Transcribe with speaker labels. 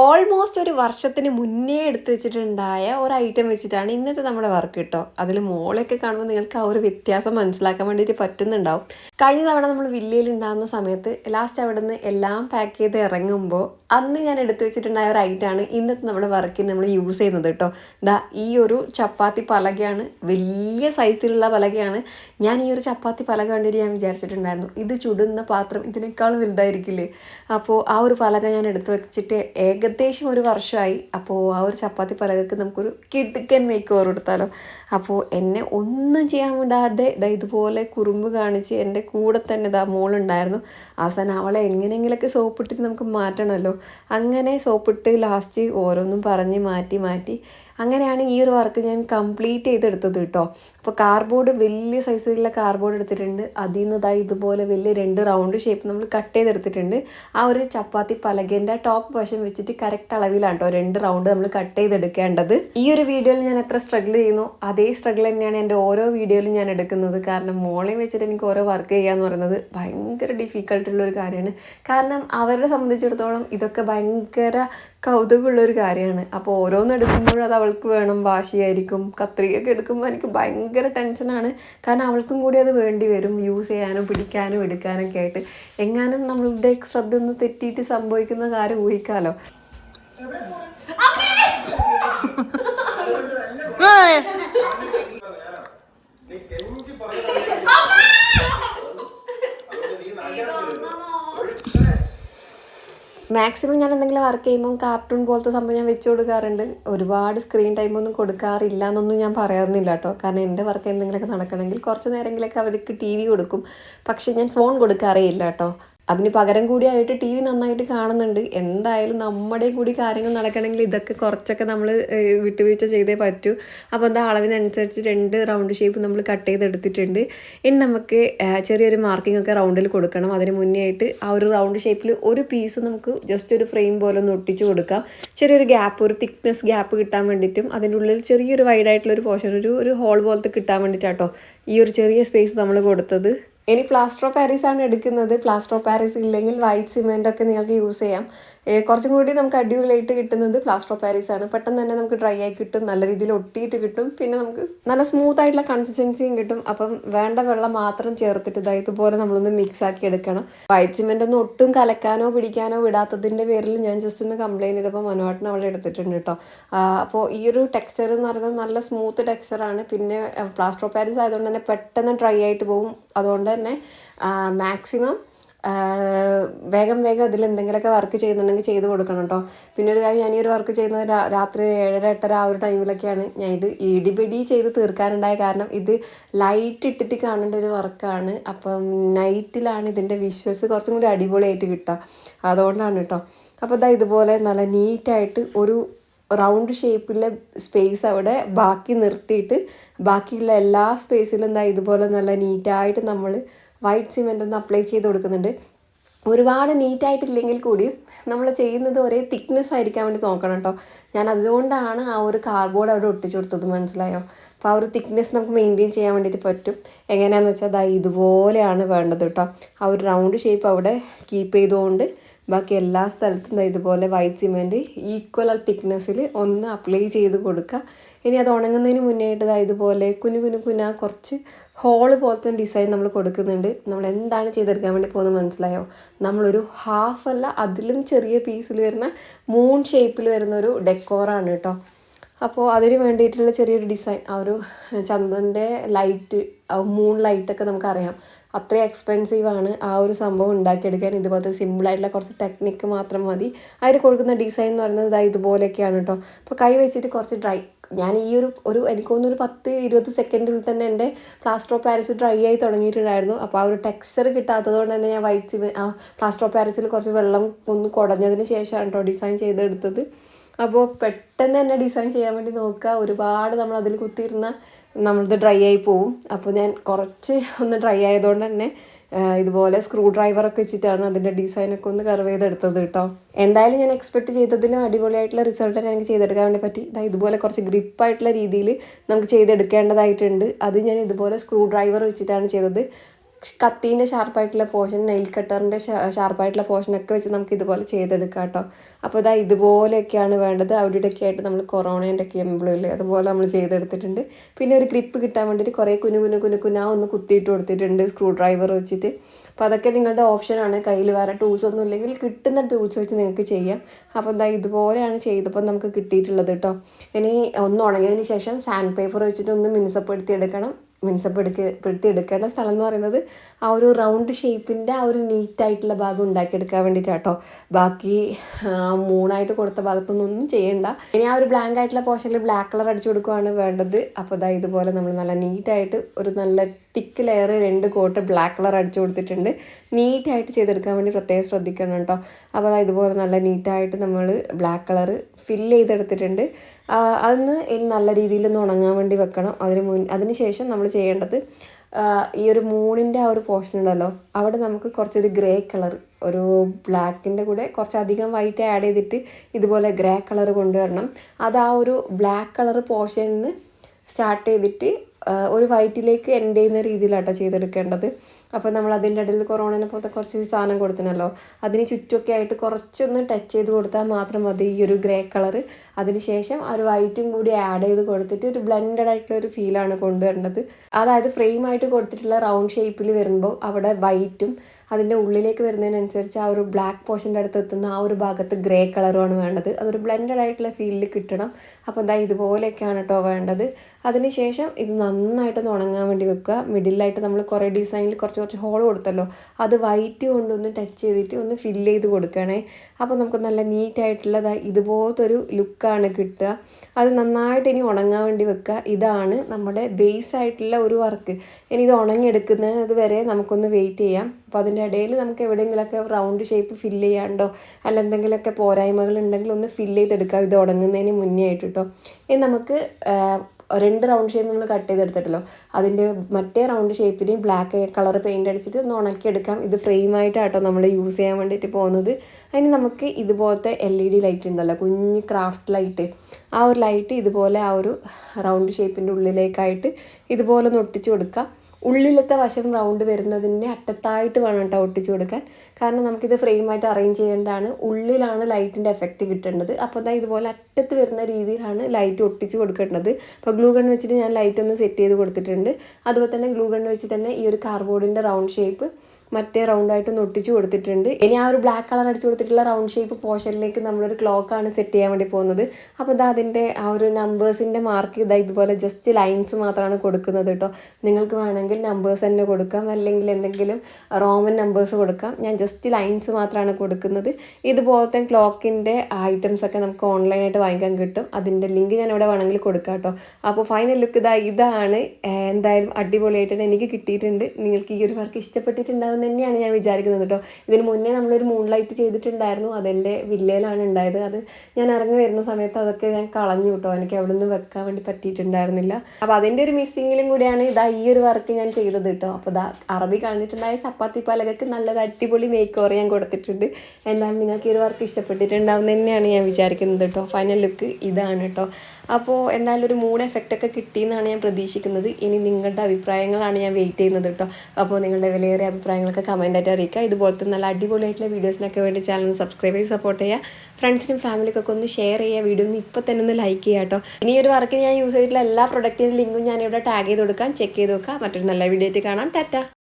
Speaker 1: Almost ഒരു വർഷത്തിന് മുന്നേ എടുത്തു വെച്ചിട്ടുണ്ടായ ഒരു ഐറ്റം വെച്ചിട്ടാണ് ഇന്നത്തെ നമ്മുടെ വർക്ക് കേട്ടോ അതിൽ മോളൊക്കെ കാണുമ്പോൾ നിങ്ങൾക്ക് ആ ഒരു വ്യത്യാസം മനസ്സിലാക്കാൻ വേണ്ടിയിട്ട് പറ്റുന്നുണ്ടാവും. കഴിഞ്ഞ തവണ നമ്മൾ വില്ലയിൽ ഉണ്ടാകുന്ന സമയത്ത് ലാസ്റ്റ് അവിടെ നിന്ന് എല്ലാം പാക്ക് ചെയ്ത് ഇറങ്ങുമ്പോൾ അന്ന് ഞാൻ എടുത്തു വെച്ചിട്ടുണ്ടായ ഒരു ഐറ്റമാണ് ഇന്നത്തെ നമ്മുടെ വർക്കിൽ നമ്മൾ യൂസ് ചെയ്യുന്നത് കേട്ടോ ദാ ഈ ഒരു ചപ്പാത്തി പലകയാണ്. വലിയ സൈസിലുള്ള പലകയാണ്. ഞാൻ ഈ ഒരു ചപ്പാത്തി പലക കണ്ടിട്ട് ഞാൻ വിചാരിച്ചിട്ടുണ്ടായിരുന്നു. ഇത് ചുടുന്ന പാത്രം ഇതിനേക്കാളും വലുതായിരിക്കില്ലേ? അപ്പോൾ ആ ഒരു പലക ഞാൻ എടുത്തു വെച്ചിട്ട് ഏകദേശം ഒരു വർഷമായി. അപ്പോൾ ആ ഒരു ചപ്പാത്തി പലകൾക്ക് നമുക്കൊരു കിടുക്കൻ മേക്ക് ഓവർ കൊടുത്താലോ. അപ്പോൾ എന്നെ ഒന്നും ചെയ്യാൻ വിടാതെ ദാ ഇതുപോലെ കുറുമ്പ് കാണിച്ച് എന്റെ കൂടെ തന്നെ ഇതാ മോളുണ്ടായിരുന്നു. അവസാനം അവളെ എങ്ങനെയെങ്കിലൊക്കെ സോപ്പിട്ടിട്ട് നമുക്ക് മാറ്റണമല്ലോ. അങ്ങനെ സോപ്പിട്ട് ലാസ്റ്റ് ഓരോന്നും പറഞ്ഞ് മാറ്റി മാറ്റി. അങ്ങനെയാണ് ഈ ഒരു വർക്ക് ഞാൻ കംപ്ലീറ്റ് ചെയ്തെടുത്തത് കേട്ടോ അപ്പോൾ കാർഡ്ബോർഡ് വലിയ സൈസിലുള്ള കാർഡ്ബോർഡ് എടുത്തിട്ടുണ്ട്. അതിൽ നിന്ന് ഇതായി ഇതുപോലെ വലിയ രണ്ട് റൗണ്ട് ഷേപ്പ് നമ്മൾ കട്ട് ചെയ്തെടുത്തിട്ടുണ്ട്. ആ ഒരു ചപ്പാത്തി പലകേന്റെ ടോപ്പ് വശം വെച്ചിട്ട് കറക്റ്റ് അളവിലാണ് കേട്ടോ രണ്ട് റൗണ്ട് നമ്മൾ കട്ട് ചെയ്തെടുക്കേണ്ടത്. ഈ ഒരു വീഡിയോയിൽ ഞാൻ എത്ര സ്ട്രഗിൾ ചെയ്യുന്നു? അതേ സ്ട്രഗിൾ തന്നെയാണ് എന്റെ ഓരോ വീഡിയോയിലും ഞാൻ എടുക്കുന്നത്. കാരണം മോളെ വെച്ചിട്ട് എനിക്ക് ഓരോ വർക്ക് ചെയ്യാന്ന് പറയുന്നത് ഭയങ്കര ഡിഫിക്കൽട്ടുള്ള ഒരു കാര്യമാണ്. കാരണം അവരെ സംബന്ധിച്ചിടത്തോളം ഇതൊക്കെ ഭയങ്കര കൗതുകമുള്ളൊരു കാര്യമാണ്. അപ്പോൾ ഓരോന്ന് എടുക്കുമ്പോഴും അത് അവൾക്ക് വേണം. വാശിയായിരിക്കും. കത്രികയൊക്കെ എടുക്കുമ്പോൾ എനിക്ക് ഭയങ്കര ടെൻഷനാണ് കാരണം അവൾക്കും കൂടി അത് വേണ്ടി വരും. യൂസ് ചെയ്യാനും പിടിക്കാനും എടുക്കാനൊക്കെ ആയിട്ട്. എങ്ങാനും നമ്മളുടെ ശ്രദ്ധ ഒന്ന് തെറ്റിയിട്ട് സംഭവിക്കുന്ന കാര്യം ഊഹിക്കാലോ?
Speaker 2: നീ
Speaker 1: മാക്സിമം ഞാൻ എന്തെങ്കിലും വർക്ക് ചെയ്യുമ്പോൾ കാർട്ടൂൺ പോലത്തെ സംഭവം ഞാൻ വെച്ച് കൊടുക്കാറുണ്ട്. ഒരുപാട് സ്ക്രീൻ ടൈമൊന്നും കൊടുക്കാറില്ല എന്നൊന്നും ഞാൻ പറയാറുന്നില്ല കേട്ടോ. കാരണം എന്റെ വർക്ക് എന്തെങ്കിലുമൊക്കെ നടക്കണമെങ്കിൽ കുറച്ച് നേരമെങ്കിലൊക്കെ അവർക്ക് ടി വി കൊടുക്കും. പക്ഷേ ഞാൻ ഫോൺ കൊടുക്കാറേ ഇല്ല കേട്ടോ. അതിന് പകരം കൂടിയായിട്ട് ടി വി നന്നായിട്ട് കാണുന്നുണ്ട്. എന്തായാലും നമ്മുടെ കൂടി കാര്യങ്ങൾ നടക്കണമെങ്കിൽ ഇതൊക്കെ കുറച്ചൊക്കെ നമ്മൾ വിട്ടുവീഴ്ച ചെയ്തേ പറ്റൂ. അപ്പോൾ എന്താ അളവിനനുസരിച്ച് രണ്ട് റൗണ്ട് ഷേപ്പ് നമ്മൾ കട്ട് ചെയ്തെടുത്തിട്ടുണ്ട്. ഇനി നമുക്ക് ചെറിയൊരു മാർക്കിംഗ് ഒക്കെ റൗണ്ടിൽ കൊടുക്കണം. അതിന് മുന്നേ ആയിട്ട് ആ ഒരു റൗണ്ട് ഷേപ്പിൽ ഒരു പീസ് നമുക്ക് ജസ്റ്റ് ഒരു ഫ്രെയിം പോലെ ഒന്ന് ഒട്ടിച്ച് കൊടുക്കാം. ചെറിയൊരു ഗ്യാപ്പ് ഒരു തിക്നെസ് ഗ്യാപ്പ് കിട്ടാൻ വേണ്ടിയിട്ടും അതിന്റെ ഉള്ളിൽ ചെറിയൊരു വൈഡ് ആയിട്ടുള്ള ഒരു പോർഷൻ ഒരു ഒരു ഹോൾ പോലത്തെ കിട്ടാൻ വേണ്ടിയിട്ടാട്ടോ ഈ ഒരു ചെറിയ സ്പേസ് നമ്മൾ കൊടുത്തത്. ഇനി പ്ലാസ്റ്റർ ഓഫ് പാരീസ് ആണ് എടുക്കുന്നത്. പ്ലാസ്റ്റർ ഓഫ് പാരീസ് ഇല്ലെങ്കിൽ വൈറ്റ് സിമെന്റ് ഒക്കെ നിങ്ങൾക്ക് യൂസ് ചെയ്യാം. കുറച്ചും കൂടി നമുക്ക് അടിപൊളിയായിട്ട് കിട്ടുന്നത് പ്ലാസ്റ്റർ ഓഫ് പാരീസ് ആണ്. പെട്ടെന്ന് തന്നെ നമുക്ക് ഡ്രൈ ആയി കിട്ടും നല്ല രീതിയിൽ ഒട്ടിയിട്ട് കിട്ടും. പിന്നെ നമുക്ക് നല്ല സ്മൂത്ത് ആയിട്ടുള്ള കൺസിസ്റ്റൻസിയും കിട്ടും. അപ്പം വേണ്ട വെള്ളം മാത്രം ചേർത്തിട്ട് ഇതാ ഇതുപോലെ നമ്മളൊന്ന് മിക്സ് ആക്കി എടുക്കണം. വൈറ്റ് സിമെന്റ് ഒന്നും ഒട്ടും കലക്കാനോ പിടിക്കാനോ വിടാത്തതിന്റെ പേരിൽ ഞാൻ ജസ്റ്റ് ഒന്ന് കംപ്ലയിന്റ് ചെയ്തപ്പോൾ മനോഹട്ടൻ അവിടെ എടുത്തിട്ടുണ്ട് കേട്ടോ അപ്പോൾ ഈ ഒരു ടെക്സ്ചർ എന്ന് പറയുന്നത് നല്ല സ്മൂത്ത് ടെക്സ്ചറാണ് പിന്നെ പ്ലാസ്റ്റർ ഓഫ് പാരീസ് ആയതുകൊണ്ട് തന്നെ പെട്ടെന്ന് ഡ്രൈ ആയിട്ട് പോകും അതുകൊണ്ട് തന്നെ മാക്സിമം വേഗം വേഗം അതിൽ എന്തെങ്കിലുമൊക്കെ വർക്ക് ചെയ്യുന്നുണ്ടെങ്കിൽ ചെയ്ത് കൊടുക്കണം കേട്ടോ പിന്നെ ഒരു കാര്യം ഞാൻ ഈ ഒരു വർക്ക് ചെയ്യുന്നത് രാത്രി ഏഴര എട്ടര ആ ഒരു ടൈമിലൊക്കെയാണ് ഞാൻ ഇത് ഇടിപിടി ചെയ്ത് തീർക്കാനുണ്ടായ കാരണം ഇത് ലൈറ്റ് ഇട്ടിട്ട് കാണേണ്ട ഒരു വർക്കാണ് അപ്പം നൈറ്റിലാണ് ഇതിന്റെ വിഷ്വൽസ് കുറച്ചും കൂടി അടിപൊളിയായിട്ട് കിട്ടുക. അതുകൊണ്ടാണ് കേട്ടോ അപ്പോൾ ഇതാ ഇതുപോലെ നല്ല നീറ്റായിട്ട് ഒരു റൗണ്ട് ഷേപ്പിലെ സ്പേസ് അവിടെ ബാക്കി നിർത്തിയിട്ട് ബാക്കിയുള്ള എല്ലാ സ്പേസിലും എന്താ ഇതുപോലെ നല്ല നീറ്റായിട്ട് നമ്മൾ വൈറ്റ് സിമെന്റ് ഒന്ന് അപ്ലൈ ചെയ്ത് കൊടുക്കുന്നുണ്ട്. ഒരുപാട് നീറ്റായിട്ടില്ലെങ്കിൽ കൂടിയും നമ്മൾ ചെയ്യുന്നത് ഒരേ തിക്നെസ് ആയിരിക്കാൻ വേണ്ടി നോക്കണം കേട്ടോ ഞാൻ അതുകൊണ്ടാണ് ആ ഒരു കാർഡ്ബോർഡ് അവിടെ ഒട്ടിച്ചു കൊടുത്തത് മനസ്സിലായോ? അപ്പോൾ ആ ഒരു തിക്നെസ് നമുക്ക് മെയിന്റെയിൻ ചെയ്യാൻ വേണ്ടിയിട്ട് പറ്റും. എങ്ങനെയാണെന്ന് വെച്ചാൽ ദാ ഇതുപോലെയാണ് വേണ്ടത് കേട്ടോ ആ ഒരു റൗണ്ട് ഷേപ്പ് അവിടെ കീപ്പ് ചെയ്തുകൊണ്ട് ബാക്കി എല്ലാ സ്ഥലത്തും ഇതുപോലെ വൈറ്റ് സിമെന്റ് ഈക്വൽ തിക്നെസ്സിൽ ഒന്ന് അപ്ലൈ ചെയ്ത് കൊടുക്കുക ഇനി അത് ഉണങ്ങുന്നതിന് മുന്നേ ആയിട്ട് ഇതുപോലെ കുനു കുനു കുന കുറച്ച് ഹോൾ പോലത്തെ ഡിസൈൻ നമ്മൾ കൊടുക്കുന്നുണ്ട്. നമ്മൾ എന്താണ് ചെയ്തെടുക്കാൻ വേണ്ടി പോകുന്നത് മനസ്സിലായോ? നമ്മളൊരു ഹാഫ് അല്ല അതിലും ചെറിയ പീസിൽ വരുന്ന മൂൺ ഷേപ്പിൽ വരുന്ന ഒരു ഡെക്കോറാണ് കേട്ടോ. അപ്പോൾ അതിന് വേണ്ടിയിട്ടുള്ള ചെറിയൊരു ഡിസൈൻ ആ ഒരു ചന്ദ്രന്റെ ലൈറ്റ് മൂൺ ലൈറ്റൊക്കെ നമുക്കറിയാം. അത്രയും എക്സ്പെൻസീവാണ് ആ ഒരു സംഭവം ഉണ്ടാക്കിയെടുക്കാൻ. ഇതുപോലത്തെ സിമ്പിളായിട്ടുള്ള കുറച്ച് ടെക്നിക്ക് മാത്രം മതി. അതിൽ കൊടുക്കുന്ന ഡിസൈൻ എന്ന് പറയുന്നത് ഇതാ ഇതുപോലെയൊക്കെയാണ് കേട്ടോ അപ്പോൾ കൈ വെച്ചിട്ട് കുറച്ച് ഡ്രൈ ഞാൻ ഈ ഒരു ഒരു എനിക്ക് തോന്നുന്നു ഒരു പത്ത് ഇരുപത് സെക്കൻഡിൽ തന്നെ എന്റെ പ്ലാസ്റ്റർ ഓഫ് പാരീസ് ഡ്രൈ ആയി തുടങ്ങിയിട്ടുണ്ടായിരുന്നു. അപ്പോൾ ആ ഒരു ടെക്സ്ചർ കിട്ടാത്തത് കൊണ്ട് തന്നെ ഞാൻ വൈറ്റ് ആ പ്ലാസ്റ്റർ ഓഫ് പാരസിൽ കുറച്ച് വെള്ളം ഒന്ന് കുടഞ്ഞതിന് ശേഷമാണ് കേട്ടോ ഡിസൈൻ ചെയ്തെടുത്തത്. അപ്പോൾ പെട്ടെന്ന് തന്നെ ഡിസൈൻ ചെയ്യാൻ വേണ്ടി നോക്കുക. ഒരുപാട് നമ്മൾ അതിൽ കുത്തിയിരുന്ന നമ്മളത് ഡ്രൈ ആയി പോവും. അപ്പോൾ ഞാൻ കുറച്ച് ഒന്ന് ഡ്രൈ ആയതുകൊണ്ട് തന്നെ ഇതുപോലെ സ്ക്രൂ ഡ്രൈവറൊക്കെ വെച്ചിട്ടാണ് അതിന്റെ ഡിസൈനൊക്കെ ഒന്ന് കർവ് ചെയ്തെടുത്തത് കേട്ടോ. എന്തായാലും ഞാൻ എക്സ്പെക്ട് ചെയ്തതിലും അടിപൊളിയായിട്ടുള്ള റിസൾട്ട് തന്നെ എനിക്ക് ചെയ്തെടുക്കാൻ വേണ്ടി പറ്റി. ഇതുപോലെ കുറച്ച് ഗ്രിപ്പായിട്ടുള്ള രീതിയിൽ നമുക്ക് ചെയ്തെടുക്കേണ്ടതായിട്ടുണ്ട്. അത് ഞാൻ ഇതുപോലെ സ്ക്രൂ ഡ്രൈവർ വെച്ചിട്ടാണ് ചെയ്തത്. കത്തീന്റെ ഷാർപ്പായിട്ടുള്ള പോർഷൻ നെയിൽ കട്ടറിന്റെ ഷാർപ്പായിട്ടുള്ള പോർഷനൊക്കെ വെച്ച് നമുക്ക് ഇതുപോലെ ചെയ്തെടുക്കാം കേട്ടോ. അപ്പോൾ ഇതാ ഇതുപോലെയൊക്കെയാണ് വേണ്ടത്. അവിടെ ഇവിടെയൊക്കെ ആയിട്ട് നമ്മൾ കൊറോണേന്റെ ഒക്കെ എംബ്ലോയില്ലേ അതുപോലെ നമ്മൾ ചെയ്തെടുത്തിട്ടുണ്ട്. പിന്നെ ഒരു ഗ്രിപ്പ് കിട്ടാൻ വേണ്ടിയിട്ട് കുറേ കുനു കുനു കുനു കുനാ ഒന്ന് കുത്തിയിട്ട് കൊടുത്തിട്ടുണ്ട് സ്ക്രൂ ഡ്രൈവർ വെച്ചിട്ട്. അപ്പോൾ അതൊക്കെ നിങ്ങളുടെ ഓപ്ഷനാണ് കയ്യിൽ വേറെ ടൂൾസ് ഒന്നും ഇല്ലെങ്കിൽ കിട്ടുന്ന ടൂൾസ് വെച്ച് നിങ്ങൾക്ക് ചെയ്യാം. അപ്പോൾ എന്താ ഇതുപോലെയാണ് ചെയ്തപ്പോൾ നമുക്ക് കിട്ടിയിട്ടുള്ളത് കേട്ടോ. ഇനി ഒന്ന് ഉണങ്ങിയതിന് ശേഷം സാൻഡ് പേപ്പർ വെച്ചിട്ട് ഒന്ന് മിനുസപ്പെടുത്തി എടുക്കണം. മിനുസപ്പെടുത്തി പെടുത്തി എടുക്കേണ്ട സ്ഥലം എന്ന് പറയുന്നത് ആ ഒരു റൗണ്ട് ഷേപ്പിന്റെ ആ ഒരു നീറ്റായിട്ടുള്ള ഭാഗം ഉണ്ടാക്കിയെടുക്കാൻ വേണ്ടിയിട്ട് കേട്ടോ ബാക്കി മൂണായിട്ട് കൊടുത്ത ഭാഗത്തൊന്നും ഒന്നും ചെയ്യണ്ട. ഇനി ആ ഒരു ബ്ലാങ്ക് ആയിട്ടുള്ള പോർഷനിൽ ബ്ലാക്ക് കളർ അടിച്ചു കൊടുക്കുകയാണ് വേണ്ടത്. അപ്പോൾ ഇതാ ഇതുപോലെ നമ്മൾ നല്ല നീറ്റായിട്ട് ഒരു നല്ല തിക്ക് ലെയർ രണ്ട് കോട്ട് ബ്ലാക്ക് കളർ അടിച്ചു കൊടുത്തിട്ടുണ്ട്. നീറ്റായിട്ട് ചെയ്തെടുക്കാൻ വേണ്ടി പ്രത്യേകം ശ്രദ്ധിക്കണം കേട്ടോ. അപ്പോൾ അതാ ഇതുപോലെ നല്ല നീറ്റായിട്ട് നമ്മൾ ബ്ലാക്ക് കളർ ഫില്ല് ചെയ്തെടുത്തിട്ടുണ്ട്. അതിന് അതൊന്ന് നല്ല രീതിയിൽ ഒന്ന് ഉണങ്ങാൻ വേണ്ടി വെക്കണം. അതിന് മുൻ അതിന് ശേഷം നമ്മൾ ചെയ്യേണ്ടത് ഈ ഒരു മൂണിന്റെ ആ ഒരു പോർഷൻ ഉണ്ടല്ലോ അവിടെ നമുക്ക് കുറച്ചൊരു ഗ്രേ കളർ ഒരു ബ്ലാക്കിന്റെ കൂടെ കുറച്ചധികം വൈറ്റ് ആഡ് ചെയ്തിട്ട് ഇതുപോലെ ഗ്രേ കളർ കൊണ്ടുവരണം. അത് ആ ഒരു ബ്ലാക്ക് കളർ പോർഷനിൽ നിന്ന് സ്റ്റാർട്ട് ചെയ്തിട്ട് ഒരു വയറ്റിലേക്ക് എൻഡ് ചെയ്യുന്ന രീതിയിലാട്ടോ ചെയ്തെടുക്കേണ്ടത്. അപ്പോൾ നമ്മൾ അതിന്റെ ഇടയിൽ കൊറോണനെ പോലത്തെ കുറച്ച് സാധനം കൊടുത്തിനല്ലോ അതിന് ചുറ്റുമൊക്കെ ആയിട്ട് കുറച്ചൊന്ന് ടച്ച് ചെയ്ത് കൊടുത്താൽ മാത്രം മതി ഈ ഒരു ഗ്രേ കളർ അതിനുശേഷം ആ ഒരു വൈറ്റും കൂടി ആഡ് ചെയ്ത് കൊടുത്തിട്ട് ഒരു ബ്ലെൻഡഡ് ആയിട്ടുള്ള ഒരു ഫീലാണ് കൊണ്ടുവരേണ്ടത് അതായത് ഫ്രെയിം ആയിട്ട് കൊടുത്തിട്ടുള്ള റൗണ്ട് ഷേപ്പിൽ വരുമ്പോൾ അവിടെ വൈറ്റും അതിന്റെ ഉള്ളിലേക്ക് വരുന്നതിനനുസരിച്ച് ആ ഒരു ബ്ലാക്ക് പോർഷന്റെ അടുത്ത് എത്തുന്ന ആ ഒരു ഭാഗത്ത് ഗ്രേ കളറുമാണ് വേണ്ടത്. അതൊരു ബ്ലെൻഡഡ് ആയിട്ടുള്ള ഫീലിൽ കിട്ടണം. അപ്പോൾ എന്താ ഇതുപോലെയൊക്കെയാണ് കേട്ടോ വേണ്ടത്. അതിനുശേഷം ഇത് നന്നായിട്ടൊന്ന് ഉണങ്ങാൻ വേണ്ടി വെക്കുക. മിഡിലായിട്ട് നമ്മൾ കുറേ ഡിസൈനിൽ കുറച്ച് കുറച്ച് ഹോൾ കൊടുത്തല്ലോ. അത് വൈറ്റ് കൊണ്ടൊന്ന് ടച്ച് ചെയ്തിട്ട് ഒന്ന് ഫിൽ ചെയ്ത് കൊടുക്കണേ. അപ്പോൾ നമുക്ക് നല്ല നീറ്റായിട്ടുള്ളത് ഇതുപോലത്തെ ഒരു ലുക്കാണ് കിട്ടുക. അത് നന്നായിട്ട് ഇനി ഉണങ്ങാൻ വേണ്ടി വെക്കുക. ഇതാണ് നമ്മുടെ ബേസ് ആയിട്ടുള്ള ഒരു വർക്ക് ഇനി ഇത് ഉണങ്ങിയെടുക്കുന്നത് വരെ നമുക്കൊന്ന് വെയിറ്റ് ചെയ്യാം. അപ്പോൾ അതിന്റെ ഇടയിൽ നമുക്ക് എവിടെയെങ്കിലുമൊക്കെ റൗണ്ട് ഷേപ്പ് ഫിൽ ചെയ്യാണ്ടോ അല്ല എന്തെങ്കിലുമൊക്കെ പോരായ്മകൾ ഉണ്ടെങ്കിൽ ഒന്ന് ഫില്ല് ചെയ്തെടുക്കാം ഇത് ഉണങ്ങുന്നതിന് മുന്നേ ആയിട്ട് കേട്ടോ ഇനി നമുക്ക് രണ്ട് റൗണ്ട് ഷേപ്പ് നമ്മൾ കട്ട് ചെയ്തെടുത്തിട്ടല്ലോ. അതിന്റെ മറ്റേ റൗണ്ട് ഷേപ്പിന് ബ്ലാക്ക് കളർ പെയിന്റ് അടിച്ചിട്ട് ഒന്ന് ഉണക്കിയെടുക്കാം ഇത് ഫ്രെയിമായിട്ടാട്ടോ നമ്മൾ യൂസ് ചെയ്യാൻ വേണ്ടിയിട്ട് പോകുന്നത്. അതിന് നമുക്ക് ഇതുപോലത്തെ എൽ ഇ ഡി ലൈറ്റ് ഉണ്ടല്ലോ കുഞ്ഞ് ക്രാഫ്റ്റ് ലൈറ്റ് ആ ഒരു ലൈറ്റ് ഇതുപോലെ ആ ഒരു റൗണ്ട് ഷേപ്പിന്റെ ഉള്ളിലേക്കായിട്ട് ഇതുപോലെ ഒന്ന് ഒട്ടിച്ച് കൊടുക്കാം. ഉള്ളിലത്തെ വശം റൗണ്ട് വരുന്നതിന്റെ അറ്റത്തായിട്ട് വേണം കേട്ടോ ഒട്ടിച്ചു കൊടുക്കാൻ. കാരണം നമുക്കിത് ഫ്രെയിമായിട്ട് അറേഞ്ച് ചെയ്യേണ്ടതാണ്. ഉള്ളിലാണ് ലൈറ്റിന്റെ എഫക്റ്റ് കിട്ടേണ്ടത്. അപ്പോൾ എന്താ ഇതുപോലെ അറ്റത്ത് വരുന്ന രീതിയിലാണ് ലൈറ്റ് ഒട്ടിച്ച് കൊടുക്കേണ്ടത്. അപ്പോൾ ഗ്ലൂ ഗൺ വെച്ചിട്ട് ഞാൻ ലൈറ്റ് ഒന്ന് സെറ്റ് ചെയ്ത് കൊടുത്തിട്ടുണ്ട്. അതുപോലെ തന്നെ ഗ്ലൂ ഗൺ വെച്ച് തന്നെ ഈ ഒരു കാർബോർഡിന്റെ റൗണ്ട് ഷേപ്പ് മറ്റേ റൗണ്ടായിട്ട് ആയിട്ടൊന്ന് ഒട്ടിച്ചു കൊടുത്തിട്ടുണ്ട്. ഇനി ആ ഒരു ബ്ലാക്ക് കളർ അടിച്ചു കൊടുത്തിട്ടുള്ള റൗണ്ട് ഷേപ്പ് പോർഷനിലേക്ക് നമ്മളൊരു ക്ലോക്കാണ് സെറ്റ് ചെയ്യാൻ വേണ്ടി പോകുന്നത്. അപ്പോൾ ഇതാ അതിന്റെ ആ ഒരു നമ്പേഴ്സിന്റെ മാർക്ക് ഇതാ ഇതുപോലെ ജസ്റ്റ് ലൈൻസ് മാത്രമാണ് കൊടുക്കുന്നത് കേട്ടോ. നിങ്ങൾക്ക് വേണമെങ്കിൽ നമ്പേഴ്സ് തന്നെ കൊടുക്കാം. അല്ലെങ്കിൽ എന്തെങ്കിലും റോമൻ നമ്പേഴ്സ് കൊടുക്കാം. ഞാൻ ജസ്റ്റ് ലൈൻസ് മാത്രമാണ് കൊടുക്കുന്നത്. ഇതുപോലത്തെ ക്ലോക്കിന്റെ ഐറ്റംസ് ഒക്കെ നമുക്ക് ഓൺലൈനായിട്ട് വാങ്ങിക്കാൻ കിട്ടും. അതിന്റെ ലിങ്ക് ഞാൻ ഇവിടെ വേണമെങ്കിൽ കൊടുക്കാം കേട്ടോ. അപ്പോൾ ഫൈനൽ ലുക്ക് ഇതാ ഇതാണ്. എന്തായാലും അടിപൊളിയായിട്ട് എനിക്ക് കിട്ടിയിട്ടുണ്ട്. നിങ്ങൾക്ക് ഈ ഒരു വർക്ക് ഇഷ്ടപ്പെട്ടിട്ടുണ്ടാവും തന്നെയാണ് ഞാൻ വിചാരിക്കുന്നത് കേട്ടോ ഇതിന് മുന്നേ നമ്മളൊരു മൂൺ ലൈറ്റ് ചെയ്തിട്ടുണ്ടായിരുന്നു. അതെന്റെ വില്ലയിലാണ് ഉണ്ടായത്. അത് ഞാൻ ഇറങ്ങി വരുന്ന സമയത്ത് അതൊക്കെ ഞാൻ കളഞ്ഞു കേട്ടോ എനിക്ക് അവിടെ നിന്ന് വെക്കാൻ വേണ്ടി പറ്റിയിട്ടുണ്ടായിരുന്നില്ല. അപ്പോൾ അതിന്റെ ഒരു മിസ്സിങ്ങിലും കൂടിയാണ് ഇതാ ഈ ഒരു വർക്ക് ഞാൻ ചെയ്തത് കേട്ടോ അപ്പോൾ ഇതാ അറബി കളഞ്ഞിട്ടുണ്ടായ ചപ്പാത്തി പലകക്ക് നല്ലൊരു അടിപൊളി മേക്ക് ഓവർ ഞാൻ കൊടുത്തിട്ടുണ്ട്. എന്നാലും നിങ്ങൾക്ക് ഈ ഒരു വർക്ക് ഇഷ്ടപ്പെട്ടിട്ടുണ്ടാവും തന്നെയാണ് ഞാൻ വിചാരിക്കുന്നത് കേട്ടോ ഫൈനൽ ലുക്ക് ഇതാണ് കേട്ടോ അപ്പോൾ എന്തായാലും ഒരു മൂഡ് എഫക്റ്റ് ഒക്കെ കിട്ടി എന്നാണ് ഞാൻ പ്രതീക്ഷിക്കുന്നത്. ഇനി നിങ്ങളുടെ അഭിപ്രായങ്ങളാണ് ഞാൻ വെയിറ്റ് ചെയ്യുന്നത് കേട്ടോ അപ്പോൾ നിങ്ങളുടെ വിലയേറിയ അഭിപ്രായങ്ങളൊക്കെ കമന്റായിട്ട് അറിയിക്കുക. ഇതുപോലത്തെ നല്ല അടിപൊളിയായിട്ടുള്ള വീഡിയോസിനൊക്കെ വേണ്ടി ചാനൽ സബ്സ്ക്രൈബ് ചെയ്ത് സപ്പോർട്ട് ചെയ്യുക. ഫ്രണ്ട്സിനും ഫാമിലിക്കൊക്കെ ഒന്ന് ഷെയർ ചെയ്യുക വീഡിയോ ഒന്ന് ഇപ്പോൾ തന്നെ ഒന്ന് ലൈക്ക് ചെയ്യുക കേട്ടോ ഇനി ഒരു വർക്കിന് ഞാൻ യൂസ് ചെയ്തിട്ടുള്ള എല്ലാ പ്രൊഡക്റ്റിന്റെ ലിങ്കും ഞാനിവിടെ ടാഗ് ചെയ്ത് കൊടുക്കാം. ചെക്ക് ചെയ്ത് നോക്കാം. മറ്റൊരു നല്ല വീഡിയോ ആയിട്ട് കാണാം. ടാറ്റ.